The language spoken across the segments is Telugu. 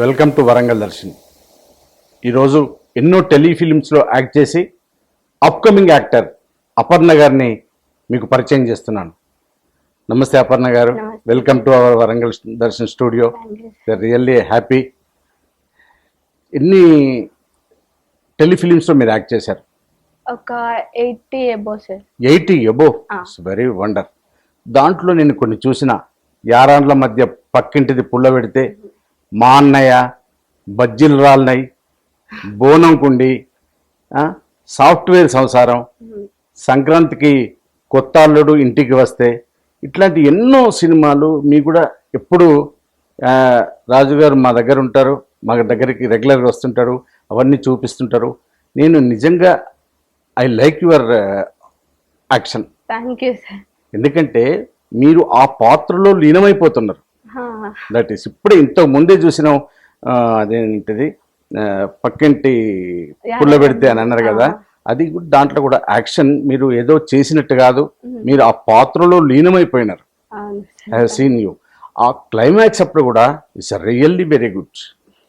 Welcome to Warangal Darshan. ఈరోజు ఎన్నో టెలిఫిలిమ్స్లో యాక్ట్ చేసి అప్కమింగ్ యాక్టర్ అపర్ణ గారిని మీకు పరిచయం చేస్తున్నాను. నమస్తే అపర్ణ గారు. Welcome to our Warangal Darshan studio. Really happy ఎన్ని టెలిఫిలిమ్స్లో మీరు యాక్ట్ చేశారు? ఒక eighty above sir. Eighty above. Very wonder దాంట్లో నేను కొన్ని చూసిన. యారాండ్ల మధ్య పక్కింటిది పుల్ల పెడితే మా అన్నయ్య బజ్జీలు రాలినాయి బోనం కుండి సాఫ్ట్వేర్ సంసారం సంక్రాంతికి కొత్త అల్లుడు ఇంటికి వస్తే ఇట్లాంటి ఎన్నో సినిమాలు మీ కూడా ఎప్పుడు రాజుగారు మా దగ్గర ఉంటారు మా దగ్గరికి రెగ్యులర్గా వస్తుంటారు అవన్నీ చూపిస్తుంటారు. నేను నిజంగా I like your action. Thank you sir. ఎందుకంటే మీరు ఆ పాత్రలో లీనమైపోతున్నారు. దట్ ఈస్ ఇప్పుడే ఇంతకు ముందే చూసినాం అదేంటిది పక్కింటి పుల్ల పెడితే అని అన్నారు కదా అది దాంట్లో కూడా యాక్షన్ మీరు ఏదో చేసినట్టు కాదు మీరు ఆ పాత్రలో లీనమైపోయినారు. ఐ సీన్ యూ ఆ క్లైమాక్స్ అప్పుడు కూడా ఇట్స్ రియల్లీ వెరీ గుడ్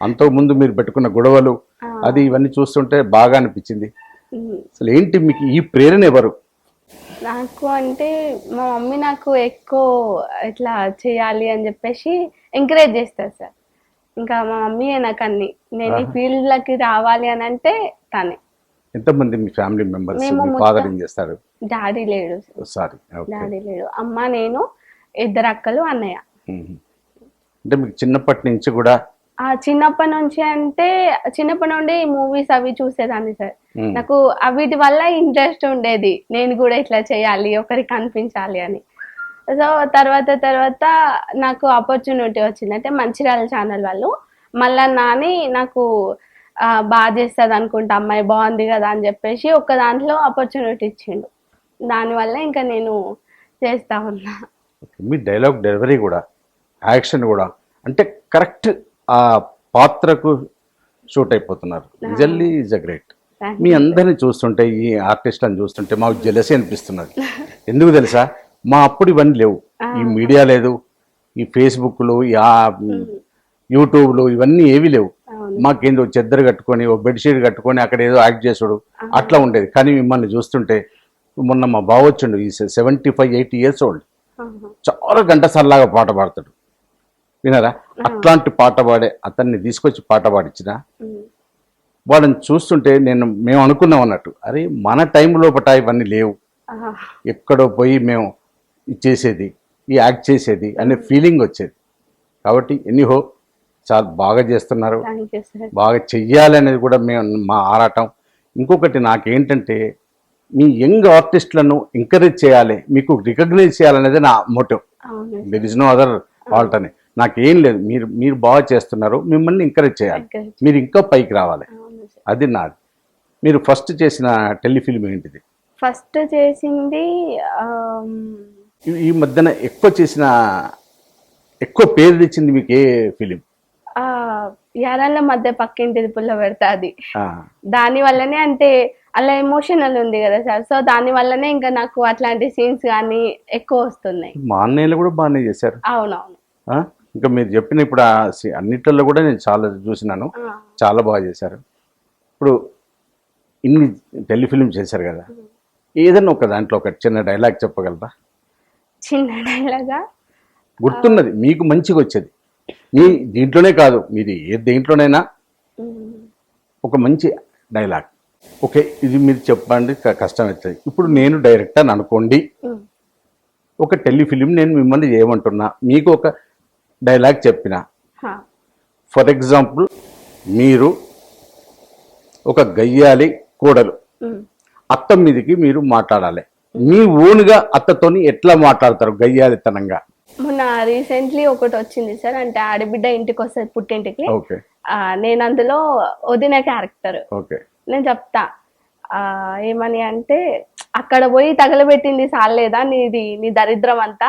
అంతకు ముందు మీరు పెట్టుకున్న గొడవలు అది ఇవన్నీ చూస్తుంటే బాగా అనిపించింది. అసలు ఏంటి మీకు ఈ ప్రేరణ ఎవరు? నాకు అంటే మా మమ్మీ నాకు ఎక్కువ ఇట్లా చేయాలి అని చెప్పేసి ఎంకరేజ్ చేస్తారు సార్. ఇంకా మా మమ్మీ నాకు అన్ని. నేను ఈ field లకి రావాలి అని అంటే తనే. ఎంతమంది మీ ఫ్యామిలీ మెంబర్స్ మీ ఫాదర్ ఏం చేస్తారు? డాడీ లేడు సారీ. డాడీ లేడు. అమ్మ నేను ఇద్దరు అక్కలు అన్నయ్య. అంటే మీకు చిన్నప్పటి నుంచి కూడా చిన్నప్పటి నుంచి అంటే చిన్నప్పటి నుండి మూవీస్ అవి చూసేదాన్ని సార్. నాకు వీటి వల్ల ఇంట్రెస్ట్ ఉండేది. నేను కూడా ఇట్లా చేయాలి ఒకరికి కనిపించాలి అని. సో తర్వాత తర్వాత నాకు ఆపర్చునిటీ వచ్చింది. అంటే మంచిర్యాల ఛానల్ వాళ్ళు. మళ్ళా నాని నాకు బాగా చేస్తుంది అనుకుంటా. అమ్మాయి బాగుంది కదా అని చెప్పేసి ఒక దాంట్లో ఆపర్చునిటీ ఇచ్చిండు. దానివల్ల ఇంకా నేను చేస్తా ఉన్నా. మీ డైలాగ్ డెలివరీ కూడా యాక్షన్ కూడా. అంటే కరెక్ట్ ఆ పాత్రకు షూట్ అయిపోతున్నారు. నిజల్లీ ఈజ్ అ గ్రేట్. మీ అందరిని చూస్తుంటే ఈ ఆర్టిస్ట్లను చూస్తుంటే మాకు జెలసీ అనిపిస్తున్నది. ఎందుకు తెలుసా? మా అప్పుడు ఇవన్నీ లేవు. ఈ మీడియా లేదు ఈ ఫేస్బుక్లు ఈ యూట్యూబ్లు ఇవన్నీ ఏవి లేవు. మాకేందో చెద్దరు కట్టుకొని ఓ బెడ్షీట్ కట్టుకొని అక్కడ ఏదో యాక్ట్ చేసుడు అట్లా ఉండేది. కానీ మిమ్మల్ని చూస్తుంటే మొన్న మా బావ వచ్చిండు ఈ seventy five eighty years old. చాలా ఘంటసాలలాగా పాట పాడతాడు. వినరా అట్లాంటి పాట పాడే అతన్ని తీసుకొచ్చి పాట పాడించిన. వాడిని చూస్తుంటే నేను మేము అనుకున్నాం అన్నట్టు అరే మన టైం లోపట ఇవన్నీ లేవు. ఎక్కడో పోయి మేము ఇది చేసేది ఈ యాక్ట్ చేసేది అనే ఫీలింగ్ వచ్చేది. కాబట్టి ఎనీహో చాలా బాగా చేస్తున్నారు. బాగా చెయ్యాలి అనేది కూడా మేము మా ఆరాటం. ఇంకొకటి నాకేంటంటే మీ యంగ్ ఆర్టిస్టులను ఎంకరేజ్ చేయాలి మీకు రికగ్నైజ్ చేయాలనేది నా motive there is no other అని. నాకేం లేదు. మీరు మీరు బాగా చేస్తున్నారు. మిమ్మల్ని ఎంకరేజ్ చేయాలి. మీరు ఇంకా పైకి రావాలి. అది నాది. మీరు ఫస్ట్ చేసిన టెలిఫిల్మ్ ఏంటిది? ఫస్ట్ చేసింది ఈ- మధ్యన ఎక్కువ చేసిన ఎక్కువ పేరు తెచ్చింది మీకు ఏ ఫిలిం? యారాళ్ళ మధ్య పక్కింటిది పుల్ల పెడతా అది దాని వల్లనే అంటే అలా ఎమోషనల్ ఉంది కదా సార్. సో దాని వల్లనే ఇంకా నాకు అట్లాంటి సీన్స్ కానీ ఎక్కువ వస్తున్నాయి. మా అన్నయ్యలు కూడా బాగానే చేశారు. అవునవును? ఇంకా మీరు చెప్పిన ఇప్పుడు ఆ సి- అన్నిటిలో కూడా నేను చాలా చూసినాను. చాలా బాగా చేశారు. ఇప్పుడు ఇన్ని టెలిఫిల్మ్ చేశారు కదా. ఏదైనా ఒక దాంట్లో ఒక చిన్న డైలాగ్ చెప్పగలరా? చిన్న డైలాగా? గుర్తున్నది. మీకు మంచిగా వచ్చేది. మీ దీంట్లోనే కాదు మీరు ఏ దేంట్లోనైనా ఒక మంచి డైలాగ్. ఓకే ఇది మీరు చెప్పండి కష్టం అవుతుంది ఇప్పుడు నేను డైరెక్టర్ అని అనుకోండి ఒక టెలిఫిలిం నేను మిమ్మల్ని చేయమంటున్నా మీకు ఒక డైలాగ్ చెప్పిన. ఫర్ ఎగ్జాంపుల్ మీరు ఒక గయ్యాలి కోడలు. అత్త మీదకి మీరు మాట్లాడాలి. మీ ఓన్గా అత్తతోని ఎట్లా మాట్లాడతారు గయ్యాలితనంగా మొన్న రీసెంట్లీ ఒకటి వచ్చింది సార్. అంటే ఆడబిడ్డ ఇంటికి వస్తుంది పుట్టింటికి నేను అందులో వదిన క్యారెక్టర్. ఓకే. నేను చెప్తా. ఆ, ఏమని అంటే అక్కడ పోయి తగలబెట్టింది సాలేదా నీది నీ దరిద్రం అంతా?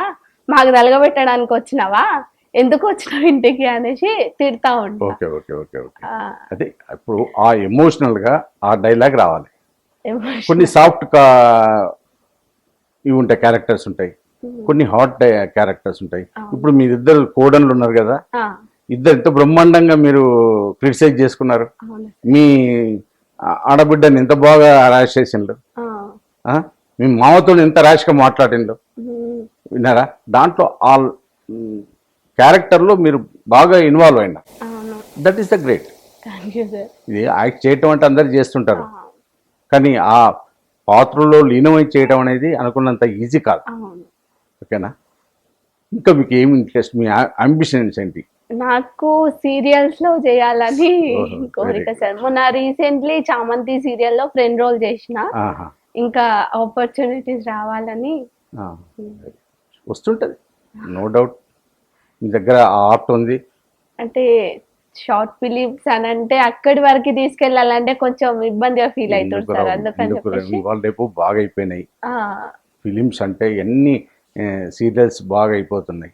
మాకు తగలబెట్టడానికి వచ్చినావా ఎందుకు వచ్చినావు ఇంటికి అనేసి తిడతా ఉంటా. Okay okay okay okay. ఆ, అదే ఇప్పుడు ఆ ఎమోషనల్గా ఆ డైలాగ్ రావాలి. కొన్ని సాఫ్ట్ ఇవి ఉంటాయి క్యారెక్టర్స్ ఉంటాయి. కొన్ని హాట్ క్యారెక్టర్స్ ఉంటాయి. ఇప్పుడు మీరిద్దరు కోడన్లు ఉన్నారు కదా ఇద్దరు ఎంత బ్రహ్మాండంగా మీరు క్రిటిసైజ్ చేసుకున్నారు. మీ ఆడబిడ్డని ఎంత బాగా ర్యాష్ చేసిండ్రు. ఆ? మీ మామతో ఎంత ర్యాష్గా మాట్లాడిండ్రు. ఉమ్, విన్నారా? దాంట్లో ఆ క్యారెక్టర్లో మీరు బాగా ఇన్వాల్వ్ అవును. దట్ ఈస్ ద గ్రేట్ ఇది యాక్ట్ చేయటం అంటే అందరు చేస్తుంటారు. కానీ ఆ పాత్రలో లీనమై చేయడం అనేది అనుకున్నంత ఈజీ కాదు. ఓకేనా? ఇంకా మీకు ఏమి ఇంట్రెస్ట్? మీ అంబిషన్స్ ఏంటి? నాకు సీరియల్స్లో చేయాలని కోరిక సార్ మొన్న రీసెంట్లీ చామంతి సీరియల్లో ఫ్రెండ్ రోల్ చేసిన. ఇంకా ఆపర్చునిటీస్ రావాలని. వస్తుంటుంది. నో డౌట్ మీ దగ్గర ఆర్ట్ ఉంది? అంటే షార్ట్ ఫిలిమ్స్ అని అంటే అక్కడి వరకు తీసుకెళ్ళాలంటే కొంచెం ఇబ్బందిగా ఫీల్ అవుతుంది సార్? అందుకని? ఇవాళ రేపు బాగా అయిపోయినాయి ఆ, ఫిలిమ్స్ అంటే ఎన్ని సీరియల్స్ బాగా అయిపోతున్నాయి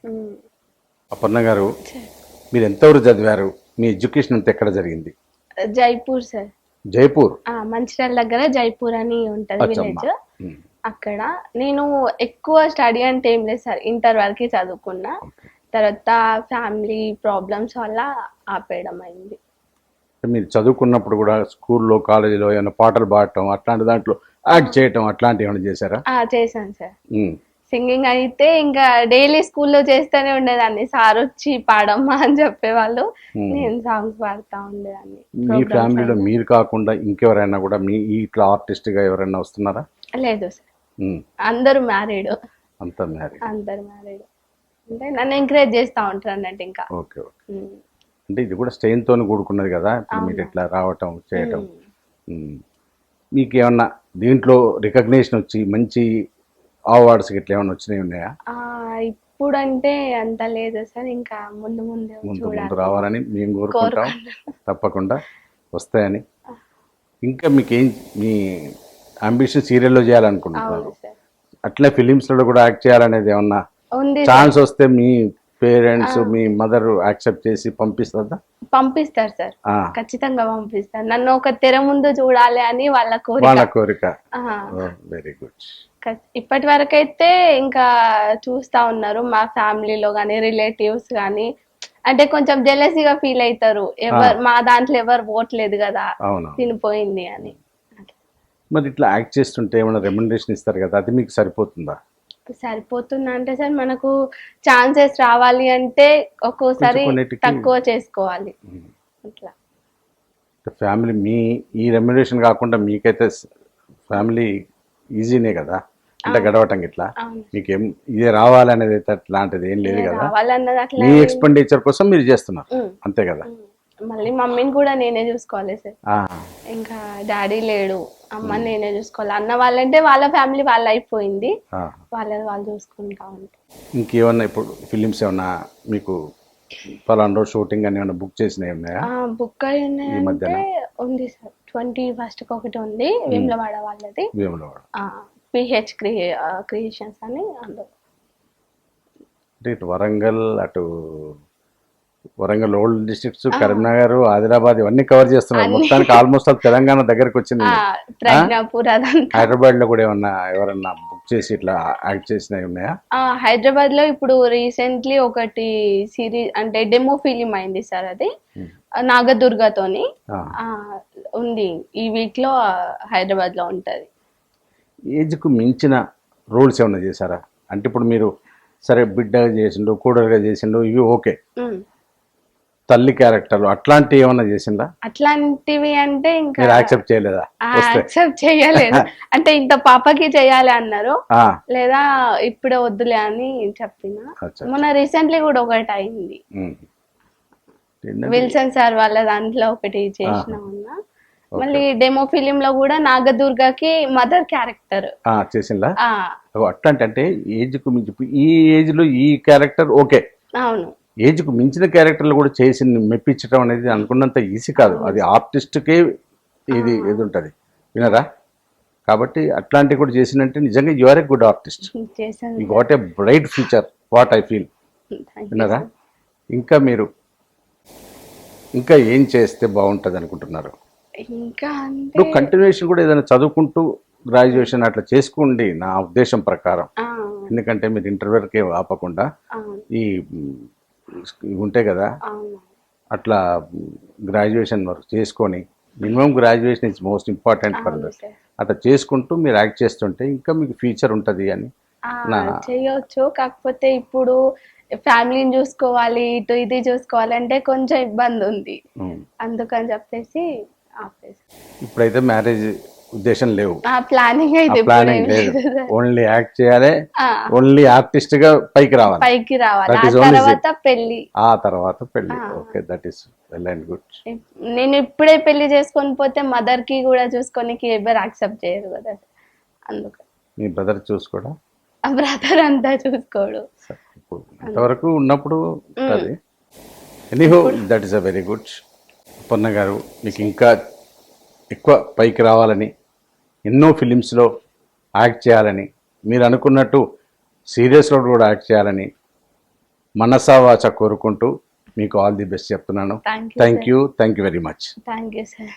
అపర్ణ గారు మీరు ఎంతవరకు చదివారు? మీ ఎడ్యుకేషన్ అంతా ఎక్కడ జరిగింది? జైపూర్ సార్. జైపూర్? ఆ, మంచిర్యాల దగ్గర జైపూర్ అని ఉంటది. విలేజ్. అక్కడ నేను ఎక్కువ స్టడీ అంటే ఏం లేదు సార్. ఇంటర్ వరకు చదువుకున్నా. తర్వాత ఫ్యామిలీ ప్రాబ్లమ్స్ వల్ల ఆపేయడం అయింది. మీరు చదువుకున్నప్పుడు కూడా స్కూల్లో కాలేజీలో ఏమైనా పాటలు పాడటం అట్లాంటి దాంట్లో యాక్ట్ చేయటం అట్లాంటివి ఏమైనా చేశారా? ఆ చేశాను సార్. సింగింగ్ అయితే ఇంకా డైలీ స్కూల్లో చేస్తూనే ఉండేదాన్ని. సార్ వచ్చి పాడమ్మా అని చెప్పేవాళ్ళు. నేను సాంగ్స్ పాడుతూ ఉండేదాన్ని. మీ ఫ్యామిలీలో. మీరు కాకుండా ఇంకెవరైనా కూడా మీ ఇట్లా ఆర్టిస్ట్గా ఎవరైనా వస్తున్నారా? లేదు సార్. అందరూ మ్యారీడ్. అంతా మ్యారీ అందరు మ్యారీడ్. అంటే నన్ను ఎంకరేజ్ చేస్తూ ఉంటారు అన్నట్టు ఇంకా. Okay okay. అంటే ఇది కూడా స్ట్రెయిన్తో కూడుకున్నది కదా? ఇప్పుడు మీరు. ఇట్లా రావటం చేయటం. మీకు ఏమన్నా దీంట్లో రికగ్నేషన్ వచ్చి మంచి అవార్డ్స్ ఇట్లా ఏమైనా వచ్చినాయి ఉన్నాయా? ఇప్పుడంటే అంత లేదు సార్. ఇంకా ముందు ముందు ముందు ముందు రావాలని మేము కోరుకుంటాం. తప్పకుండా వస్తాయని. ఇంకా మీకు ఏం మీ అంబిషన్ సీరియల్లో చేయాలనుకుంటున్నారు? అట్లే ఫిలిమ్స్లో కూడా యాక్ట్ చేయాలనేది ఏమన్నా. ఛాన్స్ వస్తే మీ పేరెంట్స్ మీ మదర్ యాక్సెప్ట్ చేసి పంపిస్తుందా పంపిస్తారు సార్. ఖచ్చితంగా పంపిస్తారు. నన్ను ఒక తెర ముందు చూడాలి అని వాళ్ళ వాళ్ళ కోరిక. కోరిక ఆ, వెరీ గుడ్. ఇప్పటి వరకు అయితే ఇంకా చూస్తా ఉన్నారు మా ఫ్యామిలీలో కానీ రిలేటివ్స్ కానీ అంటే కొంచెం జెలసీగా ఫీల్ అవుతారు ఎవరు మా దాంట్లో ఎవరు పోవట్లేదు కదా. తినిపోయింది అని. మరి ఇట్లా యాక్ట్ చేస్తుంటే ఏమైనా రెమ్యునరేషన్ ఇస్తారు కదా అది మీకు సరిపోతుందా? సరిపోతుంది అంటే సార్ మనకు ఛాన్సెస్ రావాలి అంటే ఒక్కోసారి తక్కువ చేసుకోవాలి. అట్లా. ఫ్యామిలీ మీ ఈ రెమ్యునరేషన్ కాకుండా మీకైతే ఫ్యామిలీ ఈజీనే కదా? అంటే గడవటం ఇట్లా మీకేం ఇదే రావాలనేది అయితే అట్లాంటిది ఏం లేదు కదా? మీ ఎక్స్పెండిచర్ కోసం మీరు చేస్తున్నారు. అంతే కదా. మళ్ళీ మమ్మీని కూడా నేనే చూసుకోవాలి సార్. ఇంకా డాడీ లేడు అమ్మ నేనే చూసుకోవాలి. అన్న వాళ్ళంటే వాళ్ళ ఫ్యామిలీ వాళ్ళు అయిపోయింది. వాళ్ళని వాళ్ళు చూసుకుంటా ఉంటారు. ఇంకేమన్నా ఇప్పుడు ఫిలిమ్స్ ఏమన్నా మీకు పలానా రోజు షూటింగ్ అని ఏమన్నా బుక్ చేసినవి ఉన్నాయా? బుక్ అయి ఉన్నాయంటే? ఉంది సార్. ట్వంటీ ఫస్ట్ ఒకటి ఉంది వేములవాడ వాళ్ళది. వేములవాడ. పిహెచ్ క్రియ క్రియేషన్స్ అని అందులో. అంటే ఇటు వరంగల్ అటు వరంగల్ ఓల్డ్ డిస్ట్రిక్ట్స్ కరీంనగర్ ఆదిలాబాద్ ఇవన్నీ కవర్ చేస్తున్నారు. మొత్తానికి ఆల్మోస్ట్ ఆల్ తెలంగాణ దగ్గరకు వచ్చింది హైదరాబాద్లో కూడా ఏమన్నా ఎవరన్నా బుక్ చేసి ఇట్లా యాక్ట్ చేసినవి ఉన్నాయా? హైదరాబాద్లో ఇప్పుడు రీసెంట్లీ ఒకటి సిరీస్ అంటే డెమో ఫిలిం అయింది సార్ అది. నాగదుర్గతోని. ఉంది. ఈ వీక్లో హైదరాబాద్లో ఉంటది. ఏజ్కు మించిన రోల్స్ ఏమైనా చేశారా? అంటే ఇప్పుడు మీరు సరే బిడ్డగా చేసిండు కూడలుగా చేసిండు ఇవి ఓకే. తల్లి క్యారెక్టర్లు అట్లాంటివి ఏమన్నా చేసిందా? అట్లాంటివి అంటే ఇంకా మీరు యాక్సెప్ట్ చేయలేదా? యాక్సెప్ట్ చేయలేదు. అంటే ఇంత పాపకి చేయాలి అన్నారు. లేదా ఇప్పుడే వద్దులే అని చెప్పిన. మొన్న రీసెంట్లీ కూడా ఒకటి అయింది. విల్సన్ సార్ వాళ్ళ దాంట్లో ఒకటి చేసిన ఉన్నా మళ్ళీ డెమో ఫిలిం లో కూడా నాగదుర్గకి మదర్ క్యారెక్టర్. చేసిందా? అట్లాంటి అంటే ఏజ్కు మించి ఇప్పుడు ఈ ఏజ్లో ఈ క్యారెక్టర్ ఓకే. అవును. ఏజ్కు మించిన క్యారెక్టర్లు కూడా చేసి మెప్పించడం అనేది అనుకున్నంత ఈజీ కాదు. అది ఆర్టిస్ట్కే ఇది ఇది ఉంటుంది వినరా? కాబట్టి అట్లాంటివి కూడా చేసినంటే నిజంగా you are a good artist you what a bright future what I feel విన్నారా. ఇంకా మీరు ఇంకా ఏం చేస్తే బాగుంటుంది అనుకుంటున్నారు? ఇంకా ఇప్పుడు కంటిన్యూషన్ కూడా ఏదైనా చదువుకుంటూ గ్రాడ్యుయేషన్ అట్లా చేసుకోండి నా ఉద్దేశం ప్రకారం. ఎందుకంటే మీరు ఇంటర్వ్యూకే ఆపకుండా ఈ ఉంటాయి కదా? అట్లా గ్రాడ్యుయేషన్ వరకు చేసుకొని minimum graduation is most important for that అట్లా చేసుకుంటూ మీరు యాక్ట్ చేస్తుంటే ఇంకా మీకు ఫ్యూచర్ ఉంటుంది అని చేయొచ్చు. కాకపోతే ఇప్పుడు ఫ్యామిలీని చూసుకోవాలి ఇటు ఇది చూసుకోవాలి అంటే కొంచెం ఇబ్బంది ఉంది. అందుకని చెప్పేసి ఆపేసి. ఇప్పుడైతే మ్యారేజ్ ఉద్దేశం లేవు. ప్లానింగ్ అయితే ప్లానింగ్ లేదు. ఓన్లీ యాక్ట్ చేయాలి ఓన్లీ ఆర్టిస్ట్గా పైకి రావాలి. పైకి రావాలి. తర్వాత పెళ్ళి ఆ తర్వాత పెళ్ళి. Okay that is well and good నేను ఇప్పుడే పెళ్ళి చేసుకొని పోతే మదర్కి కూడా చూసుకోనికి ఎవరు యాక్సెప్ట్ చేయరు కదా. అందుకు. మీ బ్రదర్ చూసుకోవడం ఆ బ్రదర్ అంతా చూసుకోడు. ఇంతవరకు ఉన్నప్పుడు అది. Anyhow that is a very good Ponna గారు మీకు ఇంకా ఎక్కువ పైకి రావాలని ఎన్నో ఫిలిమ్స్లో యాక్ట్ చేయాలని మీరు అనుకున్నట్టు సీరియస్లో కూడా యాక్ట్ చేయాలని మనసా వాచ కోరుకుంటూ మీకు ఆల్ ది బెస్ట్ చెప్తున్నాను. Thank you thank you thank you very much thank you sir